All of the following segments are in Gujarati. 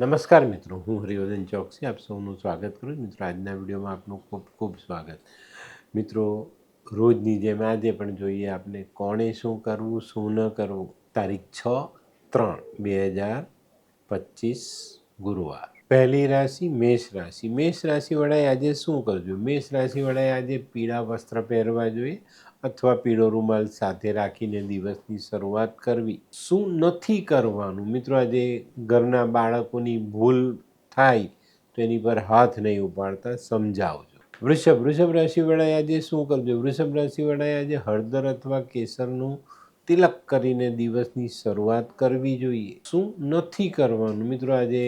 નમસ્કાર મિત્રો, હું હરિવર્ધન ચોકસી, આપ સૌનું સ્વાગત કરું છું. મિત્રો, આજના વિડીયોમાં આપનું ખૂબ ખૂબ સ્વાગત. મિત્રો, રોજની જેમ આજે પણ જોઈએ આપણે કોણે શું કરવું, શું ન કરવું. તારીખ છ ત્રણ બે હજાર પચીસ ગુરુવાર. પહેલી રાશિ મેષ રાશિ. મેષ રાશિવાળાએ આજે શું કરજો? મેષ રાશિવાળાએ આજે પીળા વસ્ત્ર પહેરવા જોઈએ અથવા પીળો રૂમાલ સાથે રાખીને દિવસની શરૂઆત કરવી. શું નથી કરવાનું? મિત્રો, આજે ઘરના બાળકોની ભૂલ થાય તો એની પર હાથ નહીં ઉપાડતા, સમજાવજો. વૃષભ વૃષભ રાશિવાળાએ આજે શું કરજો? વૃષભ રાશિવાળાએ આજે હળદર અથવા કેસરનું તિલક કરીને દિવસની શરૂઆત કરવી જોઈએ. શું નથી કરવાનું? મિત્રો, આજે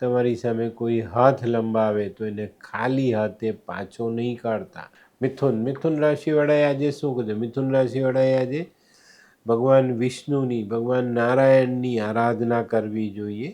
તમારી સામે કોઈ હાથ લંબાવે તો એને ખાલી હાથે પાછો નહીં કાઢતા. મિથુન મિથુન રાશિવાળાએ આજે શું કરજો મિથુન રાશિવાળાએ આજે ભગવાન વિષ્ણુની, ભગવાન નારાયણની આરાધના કરવી જોઈએ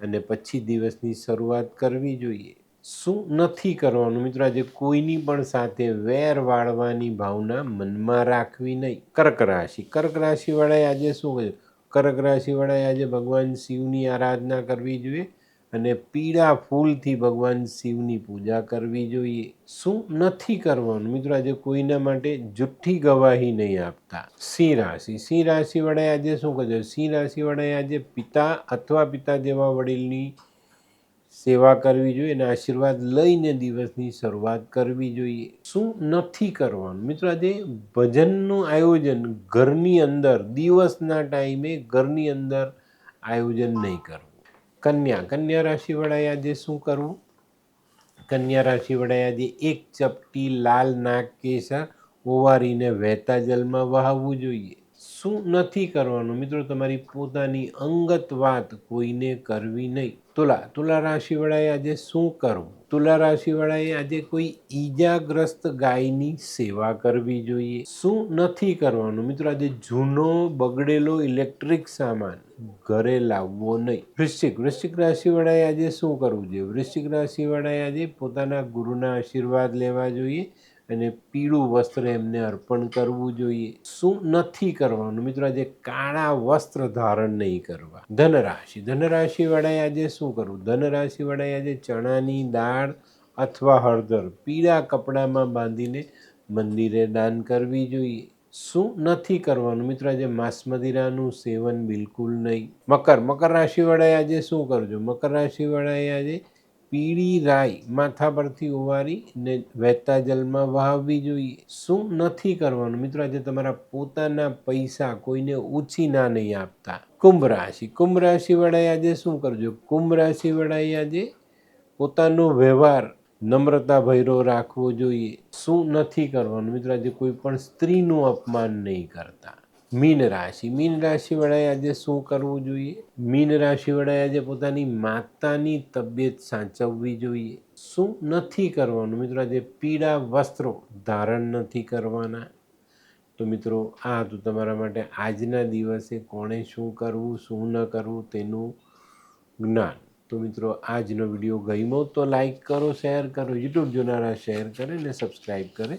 અને પછી દિવસની શરૂઆત કરવી જોઈએ. શું નથી કરવાનું? મિત્રો, આજે કોઈની પણ સાથે વેર વાળવાની ભાવના મનમાં રાખવી નહીં. કર્ક રાશિ, કર્ક રાશિવાળાએ આજે શું કર્યું કર્ક રાશિવાળાએ આજે ભગવાન શિવની આરાધના કરવી જોઈએ અને પીળા ફૂલથી ભગવાન શિવની પૂજા કરવી જોઈએ. શું નથી કરવાનું? મિત્રો, આજે કોઈના માટે જુઠ્ઠી ગવાહી નહીં આપતા. સિંહ રાશિ. સિંહ રાશિવાળાએ આજે શું કરજો? સિંહ રાશિવાળાએ આજે પિતા અથવા પિતા જેવા વડીલની સેવા કરવી જોઈએ અને આશીર્વાદ લઈને દિવસની શરૂઆત કરવી જોઈએ. શું નથી કરવાનું? મિત્રો, આજે ભજનનું આયોજન ઘરની અંદર, દિવસના ટાઈમે ઘરની અંદર આયોજન નહીં કરવું. કન્યા. કન્યા રાશિવાળાએ આજે શું કરવું? કન્યા રાશિવાળાએ આજે એક ચપટી, લાલ નાગ કેસર, ઓવારીને વહેતા જલમાં વહાવવું જોઈએ. શું નથી કરવાનું? મિત્રો, તમારી પોતાની અંગત વાત કોઈને કરવી નહીં. તુલા તુલા રાશિવાળાએ આજે શું કરવું? તુલા રાશિવાળાએ આજે કોઈ ઈજાગ્રસ્ત ગાયની સેવા કરવી જોઈએ. શું નથી કરવાનું? મિત્રો, આજે જૂનો, બગડેલો ઇલેક્ટ્રિક સામાન ઘરે લાવવો નહીં. વૃશ્ચિક વૃશ્ચિક રાશિવાળાએ આજે શું કરવું જોઈએ? વૃશ્ચિક રાશિવાળાએ આજે પોતાના ગુરુના આશીર્વાદ લેવા જોઈએ. અને પીળું વસ્ત્ર એમને અર્પણ કરવું જોઈએ. શું નથી કરવાનું? મિત્રો, આજે કાળા વસ્ત્ર ધારણ નહીં કરવા. ધનરાશિ. ધનરાશિવાળાએ આજે શું કરવું? ધનરાશિવાળાએ આજે ચણાની દાળ અથવા હળદર પીળા કપડામાં બાંધીને મંદિરે દાન કરવી જોઈએ. શું નથી કરવાનું? મિત્રો, આજે માંસમદિરાનું સેવન બિલકુલ નહીં. મકર. મકર રાશિવાળાએ આજે શું કરજો? મકર રાશિવાળાએ આજે પીળી રાઈ માથા પરથી ઉવારી ને વહેતા જલમાં વહાવવી જોઈએ. શું નથી કરવાનું? મિત્રો, આજે તમારા પોતાના પૈસા કોઈને ઓછી ના નહીં આપતા. કુંભ રાશિ. કુંભ રાશિવાળાએ આજે શું કરજો? કુંભ રાશિવાળાએ આજે પોતાનો વ્યવહાર નમ્રતા ભૈરો રાખવો જોઈએ. શું નથી કરવાનું? મિત્રો, આજે કોઈ પણ સ્ત્રીનું અપમાન નહીં કરતા. મીન રાશિ. મીન રાશિવાળાએ આજે શું કરવું જોઈએ? મીન રાશિવાળાએ આજે પોતાની માતાની તબિયત સાચવવી જોઈએ. શું નથી કરવાનું? મિત્રો, આજે પીળા વસ્ત્રો ધારણ નથી કરવાના. તો મિત્રો, આ હતું તમારા માટે આજના દિવસે કોણે શું કરવું, શું ન કરવું તેનું જ્ઞાન. તો મિત્રો, આજનો વીડિયો ગમ્યો તો લાઈક કરો, શેર કરો, યુટ્યુબ જોનારા શેર કરે ને સબસ્ક્રાઈબ કરે.